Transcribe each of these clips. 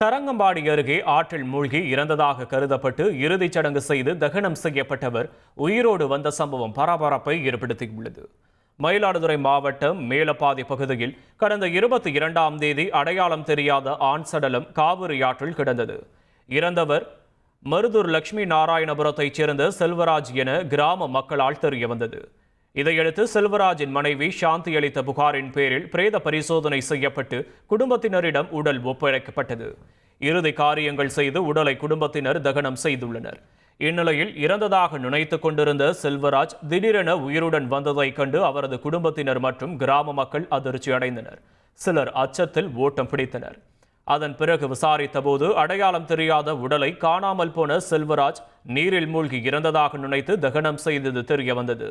தரங்கம்பாடி அருகே ஆற்றில் மூழ்கி இறந்ததாக கருதப்பட்டு இறுதிச் சடங்கு செய்து தகனம் செய்யப்பட்டவர் உயிரோடு வந்த சம்பவம் பரபரப்பை ஏற்படுத்தியுள்ளது. மயிலாடுதுறை மாவட்டம் மேலப்பாதி பகுதியில் கடந்த இருபத்தி இரண்டாம் தேதி அடையாளம் தெரியாத ஆண் சடலம் காவிரி ஆற்றில் கிடந்தது. இறந்தவர் மருதூர் லட்சுமி நாராயணபுரத்தைச் சேர்ந்த செல்வராஜ் என கிராம மக்களால் தெரிய வந்தது இதையடுத்து செல்வராஜின் மனைவி சாந்தி அளித்த புகாரின் பேரில் பிரேத பரிசோதனை செய்யப்பட்டு குடும்பத்தினரிடம் உடல் ஒப்படைக்கப்பட்டது. இறுதி காரியங்கள் செய்து உடலை குடும்பத்தினர் தகனம் செய்துள்ளனர். இந்நிலையில் இறந்ததாக நினைத்துக் கொண்டிருந்த செல்வராஜ் திடீரென உயிருடன் வந்ததைக் கண்டு அவரது குடும்பத்தினர் மற்றும் கிராம மக்கள் அதிர்ச்சி அடைந்தனர். சிலர் அச்சத்தில் ஓட்டம் பிடித்தனர். அதன் பிறகு விசாரித்தபோது அடையாளம் தெரியாத உடலை காணாமல் போன செல்வராஜ் நீரில் மூழ்கி இறந்ததாக நினைத்து தகனம் செய்தது தெரிய வந்தது.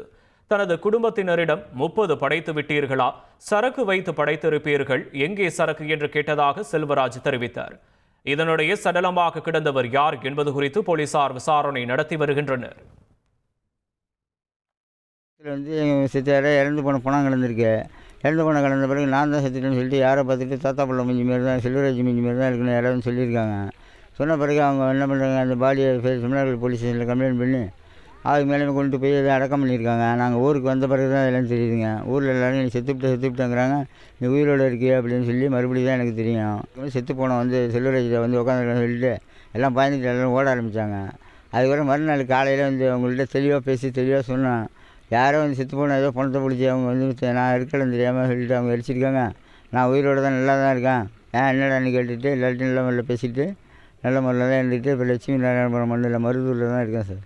தனது குடும்பத்தினரிடம் முப்பது படைத்து விட்டீர்களா? சரக்கு வைத்து படைத்திருப்பீர்கள். எங்கே சரக்கு என்று கேட்டதாக செல்வராஜ் தெரிவித்தார். இதனுடைய சடலமாக கிடந்தவர் யார் என்பது குறித்து போலீசார் விசாரணை நடத்தி வருகின்றனர். வந்து எங்கள் சித்தார இறந்து போன பணம் கலந்துருக்கு. இறந்து போன கலந்த பிறகு நான் தான் செத்துட்டேன்னு சொல்லிட்டு யாரை பார்த்துட்டு தாத்தா பிள்ளை மிஞ்சி மாரி தான் செல்வராஜ் மிஞ்சி மாரி தான் இருக்குன்னு யாராவது சொல்லியிருக்காங்க. சொன்ன பிறகு அவங்க என்ன பண்ணுறாங்க அந்த பாடியை தமிழ்நாடு போலீஸ் ஸ்டேஷனில் கம்ப்ளைண்ட் பண்ணி அதுக்கு மேலே கொண்டு போய் அதை அடக்கம் பண்ணியிருக்காங்க. நாங்கள் ஊருக்கு வந்த பிறகு தான் எல்லாம் தெரியுதுங்க. ஊரில் எல்லோரும் நீ செத்துவிட்ட செத்துவிட்டேங்கிறாங்க நீ உயிரோடு இருக்கியா அப்படின்னு சொல்லி மறுபடியும் தான் எனக்கு தெரியும். செத்து போன வந்து செல்வராஜில் வந்து உட்காந்துருக்கான்னு சொல்லிட்டு எல்லாம் பயந்துட்டு எல்லோரும் ஓட ஆரம்பித்தாங்க அதுக்கப்புறம் மறுநாள் காலையில் வந்து அவங்கள்ட்ட தெளிவாக பேசி தெளிவாக சொன்னேன். யாரோ வந்து செத்து போன ஏதோ பணத்தை பிடிச்சி அவங்க வந்து நான் இருக்கலன்னு தெரியாமல் சொல்லிட்டு அவங்க அடிச்சிருக்காங்க நான் உயிரோடு தான் நல்லா தான் இருக்கேன். ஏன் என்னடான்னு கேட்டுட்டு எல்லார்ட்டையும் நல்ல முறையில் பேசிட்டு நல்ல முறையில் தான் இருந்துட்டு இப்போ லட்சுமி நாராயணபுரம் மண்ணில் மருதூரில் தான் இருக்கேன் சார்.